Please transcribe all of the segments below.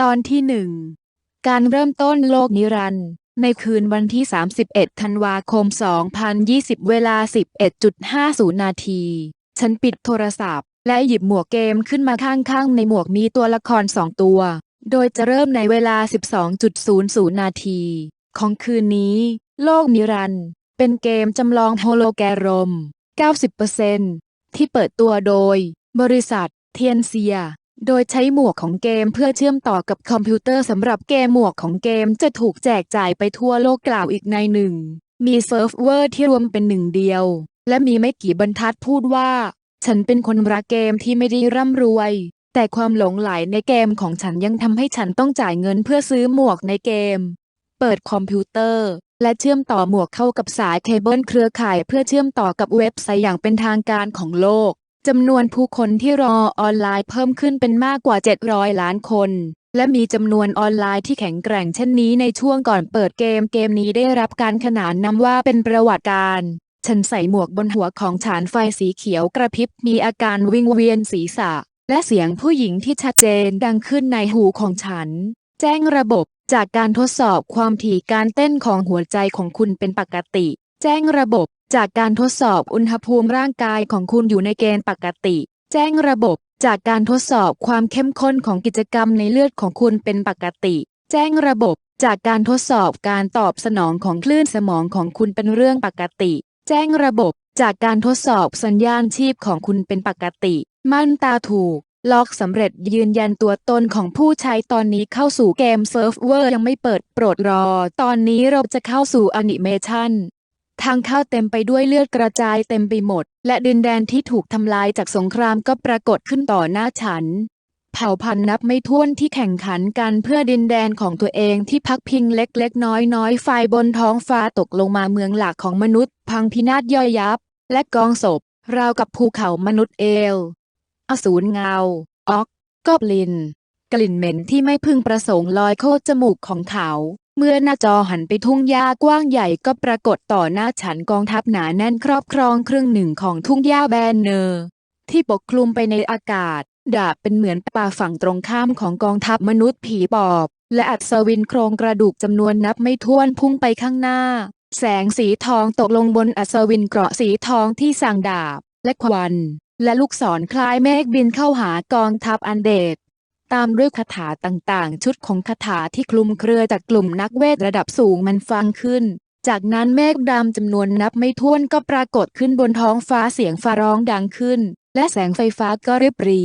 ตอนที่หนึ่งการเริ่มต้นโลกนิรันดร์ในคืนวันที่ 31 ธันวาคม 2020 เวลา 11.50 นาที ฉันปิดโทรศัพท์ และหยิบหมวกเกมขึ้นมาข้างๆ ในหมวกมีตัวละครสองตัว โดยจะเริ่มในเวลา 12.00 นาที ของคืนนี้ โลกนิรันดร์เป็นเกมจำลองโฮโลแกรม 90%ที่เปิดตัวโดย บริษัท เทียนเซีย โดยใช้หมวกของเกมเพื่อเชื่อมต่อกับคอมพิวเตอร์สำหรับเกมหมวกของเกมจะถูกแจกจ่ายไปทั่วโลกกล่าวอีกในหนึ่ง มีเซิร์ฟเวอร์ที่รวมเป็นหนึ่งเดียว และมีไม่กี่บรรทัดพูดว่า ฉันเป็นคนรักเกมที่ไม่ได้ร่ำรวย แต่ความหลงไหลในเกมของฉันยังทำให้ฉันต้องจ่ายเงินเพื่อซื้อหมวกในเกม เปิดคอมพิวเตอร์ และเชื่อมต่อหมวกเข้ากับสายเคเบิลเครือข่ายเพื่อเชื่อมต่อกับเว็บไซต์อย่างเป็นทางการของโลก จำนวนผู้คนที่รอออนไลน์เพิ่มขึ้นเป็นมากกว่า 700 ล้านคน และมีจำนวนออนไลน์ที่แข็งแกร่งเช่นนี้ในช่วงก่อนเปิดเกมเกมนี้ได้รับการขนานนามว่าเป็นประวัติการ ฉันใส่หมวกบนหัวของฉานไฟสีเขียวกระพริบมีอาการวิงเวียนศีรษะ และเสียงผู้หญิงที่ชัดเจนดังขึ้นในหูของฉัน แจ้งระบบจากการทดสอบความถี่การเต้นของหัวใจของคุณเป็นปกติ แจ้งระบบ จากการทดสอบอุณหภูมิร่างกายของคุณอยู่ในเกณฑ์ปกติ แจ้งระบบ จากการทดสอบความเข้มข้นของกิจกรรมในเลือดของคุณเป็นปกติ แจ้งระบบ จากการทดสอบการตอบสนองของคลื่นสมองของคุณเป็นเรื่องปกติ แจ้งระบบ จากการทดสอบสัญญาณชีพของคุณเป็นปกติ มั่นตาถูก ล็อกสำเร็จยืนยันตัวตนของผู้ใช้ตอนนี้เข้าสู่เกมเซิร์ฟเวอร์ยังไม่เปิดโปรดรอ ตอนนี้เราจะเข้าสู่แอนิเมชัน ทางเข้าเต็มไปด้วยเลือดกระจายเต็มไปหมด และดินแดนที่ถูกทำลายจากสงครามก็ปรากฏขึ้นต่อหน้าฉัน เผ่าพันธุ์นับไม่ถ้วนที่แข่งขันกันเพื่อดินแดนของตัวเองที่พักพิงเล็กๆ น้อยๆไฟบนท้องฟ้าตกลงมาเมืองหลักของมนุษย์ พังพินาศย่อยยับ และกองศพ ราวกับภูเขามนุษย์เอล อสูรเงา ออกกอบลิน กลิ่นเหม็นที่ไม่พึงประสงค์ลอยโคตจมูกของเขา เมื่อหน้าจอหันไปทุ่งหญ้ากว้างใหญ่ก็ปรากฏต่อหน้าฉันกองทัพหนาแน่นครอบครองครึ่งหนึ่งของทุ่งหญ้าแบนเนอร์ ที่ปกคลุมไปในอากาศ ดาบเป็นเหมือนป่าฝั่งตรงข้ามของกองทัพมนุษย์ผีปอบ และอัศวินโครงกระดูกจำนวนนับไม่ถ้วนพุ่งไปข้างหน้า แสงสีทองตกลงบนอัศวินเกราะสีทองที่สั่งดาบ และควัน และลูกศรคล้ายเมฆบินเข้าหากองทัพอันเดด ตามด้วยคาถาต่างๆ ชุดของคาถาที่คลุมเครือจากกลุ่มนักเวทระดับสูงมันฟังขึ้น จากนั้นเมฆดำจำนวนนับไม่ถ้วนก็ปรากฏขึ้นบนท้องฟ้าเสียงฟ้าร้องดังขึ้น และแสงไฟฟ้าก็ริบรี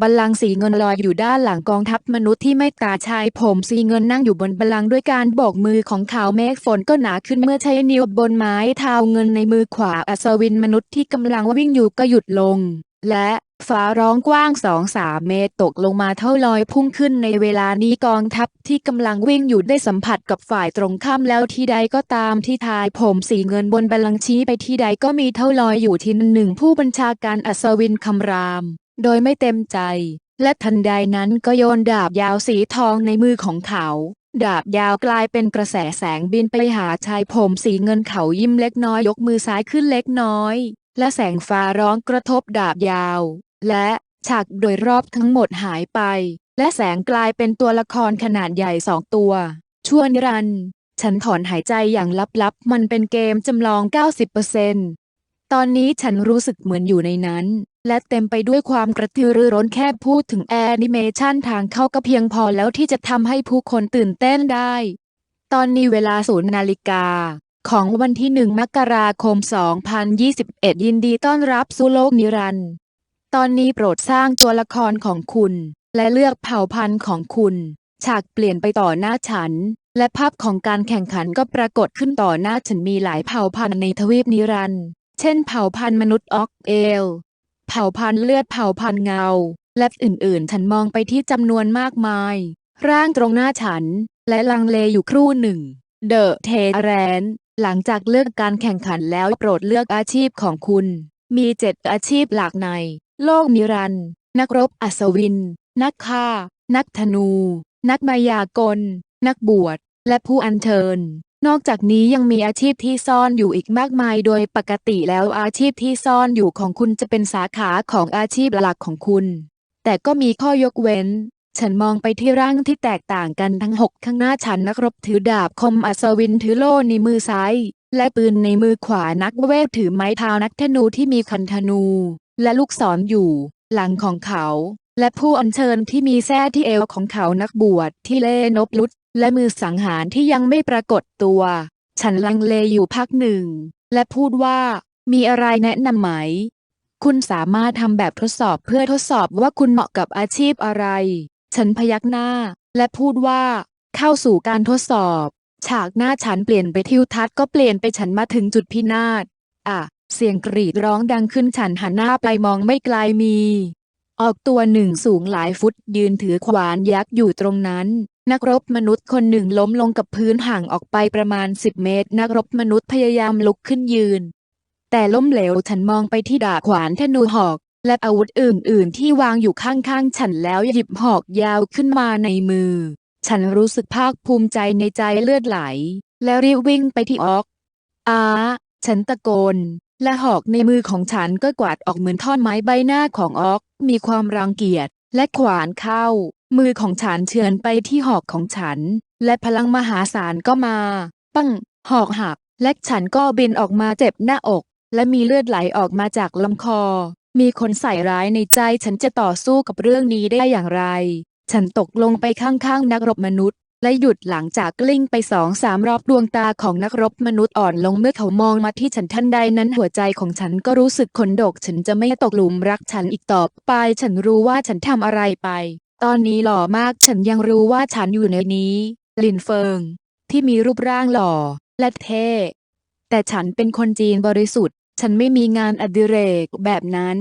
บัลลังก์สีเงินลอยอยู่ด้านหลังกองทัพมนุษย์ที่ไม่ตาชายผมสีเงินนั่งอยู่บนบัลลังก์ด้วยการโบกมือของเขาเมฆฝนก็หนาขึ้นเมื่อใช้นิ้วบนไม้เท้าเงินในมือขวาอัศวินมนุษย์ที่กำลังวิ่งอยู่ก็หยุดลง และ ฟ้าร้องกว้างสองสามเมตรตกลงมาเท่าลอยพุ่งขึ้นในเวลานี้กองทัพที่กำลังวิ่งอยู่ได้สัมผัสกับฝ่ายตรงข้ามแล้วที่ใดก็ตามที่ทายผมสีเงินบนบัลลังก์ชี้ไปที่ใดก็มีเท่าลอยอยู่ที่หนึ่งผู้บัญชาการอัศวินคำราม โดยไม่เต็มใจ และทันใดนั้นก็โยนดาบยาวสีทองในมือของเขา ดาบยาวกลายเป็นกระแสแสงบินไปหาชายผมสีเงินเขายิ้มเล็กน้อยยกมือซ้ายขึ้นเล็กน้อยและแสงฟ้าร้องกระทบดาบยาว และฉากโดยรอบทั้งหมดหายไป และแสงกลายเป็นตัวละครขนาดใหญ่สองตัวช่วนรัน ฉันถอนหายใจอย่างลับๆ มันเป็นเกมจำลอง 90%ตอนนี้ฉันรู้สึกเหมือนอยู่ในนั้น และเต็มไปด้วยความกระตือรือร้นแค่พูดถึงแอนิเมชันทางเข้าก็เพียงพอแล้วที่จะทำให้ผู้คนตื่นเต้นได้ ตอนนี้เวลาศูนย์นาฬิกา ของวันที่หนึ่งมกราคม 2021 ยินดีต้อนรับสู่โลกนิรันดร์ ตอนนี้โปรดสร้างตัวละครของคุณ และเลือกเผ่าพันธุ์ของคุณ ฉากเปลี่ยนไปต่อหน้าฉัน และภาพของการแข่งขันก็ปรากฏขึ้นต่อหน้าฉันมีหลายเผ่าพันธุ์ในทวีปนิรันด์เช่นเผ่าพันธุ์มนุษย์ออกเอล เผ่าพันธุ์เลือดเผ่าพันธุ์เงา และอื่นๆ ฉันมองไปที่จำนวนมากมาย ร่างตรงหน้าฉัน และลังเลอยู่ครู่หนึ่ง เดอะเทแรนหลังจากเลือกการแข่งขันแล้วโปรดเลือกอาชีพของคุณ มีเจ็ดอาชีพหลักใน โลกนิรันดร์นักรบอัศวิน นักฆ่า นักธนู นักมายากล นักบวช และผู้อัญเชิญ นอกจากนี้ยังมีอาชีพที่ซ่อนอยู่อีกมากมาย โดยปกติแล้วอาชีพที่ซ่อนอยู่ของคุณจะเป็นสาขาของอาชีพหลักของคุณ แต่ก็มีข้อยกเว้น ฉันมองไปที่ร่างที่แตกต่างกันทั้งหกข้างหน้าฉันนักรบถือดาบคมอัศวินถือโล่ในมือซ้าย และปืนในมือขวานักเวทถือไม้เท้านักธนูที่มีคันธนู และลูกศรออยู่ หลังของเขา และผู้อัญเชิญที่มีแส้ที่เอวของเขานักบวชที่เล่นบลุดและมือสังหารที่ยังไม่ปรากฏตัว ฉันลังเลอยู่พักหนึ่ง และพูดว่า มีอะไรแนะนำไหม คุณสามารถทำแบบทดสอบเพื่อทดสอบว่าคุณเหมาะกับอาชีพอะไร ฉันพยักหน้า และพูดว่า เข้าสู่การทดสอบ ฉากหน้าฉันเปลี่ยนไปทิวทัศน์ก็เปลี่ยนไปฉันมาถึงจุดพินาศอะ เสียงกรีดร้องดังขึ้นฉันหันหน้าไปมองไม่ไกลมี ออกตัวหนึ่งสูงหลายฟุตยืนถือขวานยักษ์อยู่ตรงนั้น นักรบมนุษย์คนหนึ่งล้มลงกับพื้นห่างออกไปประมาณ10เมตร นักรบมนุษย์พยายามลุกขึ้นยืน แต่ล้มเหลวฉันมองไปที่ดาบขวานธนูหอก และอาวุธอื่น ๆ ที่วางอยู่ข้างๆ ฉันแล้วหยิบหอกยาวขึ้นมาในมือ ฉันรู้สึกภาคภูมิใจในใจเลือดไหล แล้วรีบวิ่งไปที่ออกอาฉันตะโกน และหอกในมือของฉันก็กวาดออกเหมือนท่อนไม้ใบหน้าของออก มีความรังเกียจและขวานเข้า มือของฉันเฉือนไปที่หอกของฉัน และพลังมหาศาลก็มา ปังหอกหัก และฉันก็บินออกมาเจ็บหน้าอก และมีเลือดไหลออกมาจากลำคอ มีคนใส่ร้ายในใจฉันจะต่อสู้กับเรื่องนี้ได้อย่างไร ฉันตกลงไปข้างๆนักรบมนุษย์ และหยุดหลังจากกลิ้งไปสองสามรอบดวงตาของนักรบมนุษย์อ่อนลงเมื่อเขามองมาที่ฉันทันใดนั้นหัวใจของฉันก็รู้สึกขนดก ฉันจะไม่ตกหลุมรักฉันอีกต่อไป ฉันรู้ว่าฉันทำอะไรไป ตอนนี้หล่อมากฉันยังรู้ว่าฉันอยู่ในนี้ ลินเฟิง ที่มีรูปร่างหล่อ และเท่แต่ฉันเป็นคนจีนบริสุทธิ์ ฉันไม่มีงานอดิเรกแบบนั้น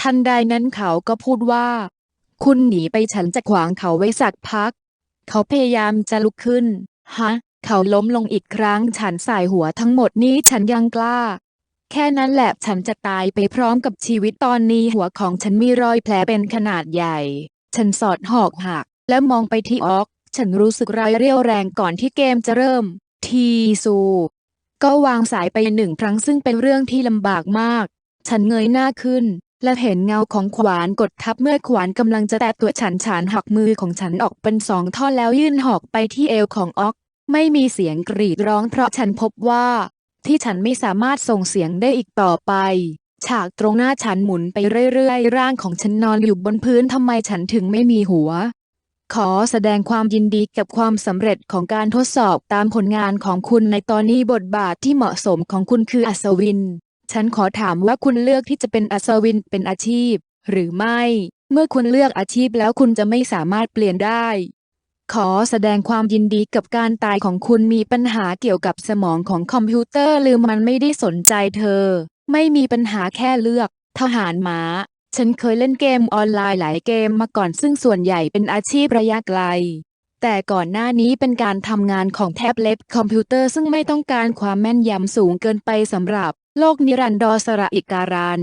ทันใดนั้นเขาก็พูดว่า คุณหนีไปฉันจะขวางเขาไว้สักพัก เขาพยายามจะลุกขึ้น ฮะ เขาล้มลงอีกครั้งฉันสายหัวทั้งหมดนี้ฉันยังกล้า แค่นั้นแหละฉันจะตายไปพร้อมกับชีวิตตอนนี้หัวของฉันมีรอยแผลเป็นขนาดใหญ่ ฉันสอดหอกหัก และมองไปที่ออก ฉันรู้สึกรายเรี่ยวแรงก่อนที่เกมจะเริ่ม ทีซูก็วางสายไปหนึ่งครั้งซึ่งเป็นเรื่องที่ลำบากมาก ฉันเงยหน้าขึ้น และเห็นเงาของขวานกดทับเมื่อขวานกำลังจะแตะตัวฉันฉานหักมือของฉันออกเป็นสองท่อนแล้วยื่นหอกไปที่เอวของออก ไม่มีเสียงกรีดร้องเพราะฉันพบว่า ที่ฉันไม่สามารถส่งเสียงได้อีกต่อไป ฉากตรงหน้าฉันหมุนไปเรื่อยๆ ร่างของฉันนอนอยู่บนพื้นทำไมฉันถึงไม่มีหัว ขอแสดงความยินดีกับความสำเร็จของการทดสอบตามผลงานของคุณในตอนนี้บทบาทที่เหมาะสมของคุณคืออัศวิน ฉันขอถามว่าคุณเลือกที่จะเป็นอัศวินเป็นอาชีพ หรือไม่ เมื่อคุณเลือกอาชีพแล้วคุณจะไม่สามารถเปลี่ยนได้ ขอแสดงความยินดีกับการตายของคุณมีปัญหาเกี่ยวกับสมองของคอมพิวเตอร์หรือมันไม่ได้สนใจเธอ ไม่มีปัญหาแค่เลือก ทหารหมา ฉันเคยเล่นเกมออนไลน์หลายเกมมาก่อนซึ่งส่วนใหญ่เป็นอาชีพระยะไกลแต่ก่อนหน้านี้เป็นการทำงานของแท็บเล็ตคอมพิวเตอร์ซึ่งไม่ต้องการความแม่นยำสูงเกินไปสำหรับ โลกนิรันดรสระอิการัน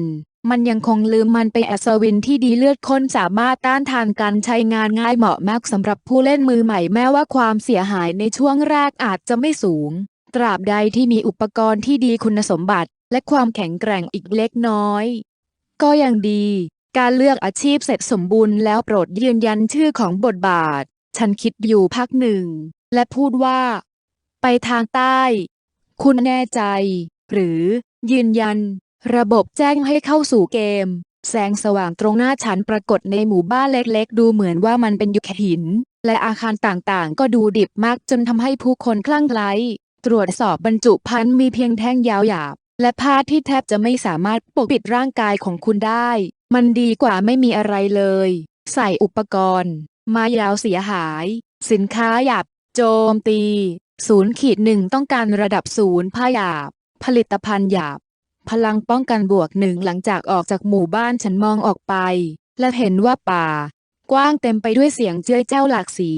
มันยังคงลืมมันไปอัศวินที่ดีเลือดข้นสามารถต้านทานการใช้งานง่ายเหมาะมากสำหรับผู้เล่นมือใหม่แม้ว่าความเสียหายในช่วงแรกอาจจะไม่สูง ตราบใดที่มีอุปกรณ์ที่ดีคุณสมบัติ และความแข็งแกร่งอีกเล็กน้อย ก็ยังดี การเลือกอาชีพเสร็จสมบูรณ์แล้วโปรดยืนยันชื่อของบทบาท ฉันคิดอยู่พักหนึ่ง และพูดว่า ไปทางใต้ คุณแน่ใจ หรือ ยืนยัน ระบบแจ้งให้เข้าสู่เกม แสงสว่างตรงหน้าฉันปรากฏในหมู่บ้านเล็กๆ ดูเหมือนว่ามันเป็นยุคหิน และอาคารต่างๆ ก็ดูดิบมากจนทำให้ผู้คนคลั่งไคล้ตรวจสอบบรรจุภัณฑ์มีเพียงแท่งยาวหยาบ และผ้าที่แทบจะไม่สามารถปกปิดร่างกายของคุณได้ มันดีกว่าไม่มีอะไรเลย ใส่อุปกรณ์ มายาวเสียหาย สินค้าหยาบ โจมตี ศูนย์ขีดหนึ่งต้องการระดับศูนย์ผ้าหยาบ ผลิตภัณฑ์หยาบ พลังป้องกันบวกหนึ่งหลังจากออกจากหมู่บ้านฉันมองออกไป และเห็นว่าป่า กว้างเต็มไปด้วยเสียงเจ้ยเจ้าหลากสี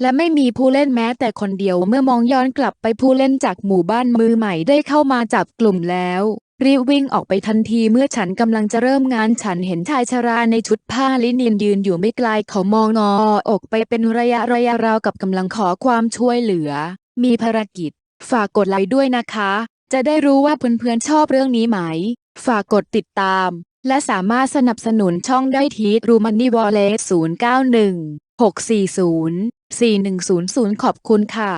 และไม่มีผู้เล่นแม้แต่คนเดียวเมื่อมองย้อนกลับไปผู้เล่นจากหมู่บ้านมือใหม่ได้เข้ามาจับกลุ่มแล้วรีบวิ่งออกไปทันทีเมื่อฉันกำลังจะเริ่มงานฉันเห็นชายชราในชุดผ้าลินินยืนอยู่ไม่ไกลเขามองงออกไปเป็นระยะระยะราวกับกำลังขอความช่วยเหลือ มีภารกิจ ฝากกดไลค์ด้วยนะคะ จะได้รู้ว่าเพื่อนๆชอบเรื่องนี้ไหม ฝากกดติดตาม และสามารถสนับสนุนช่องได้ที่รูมันนี่วอลเล็ศูนย์เก้าหนึ่ง640 4100 ขอบคุณค่ะ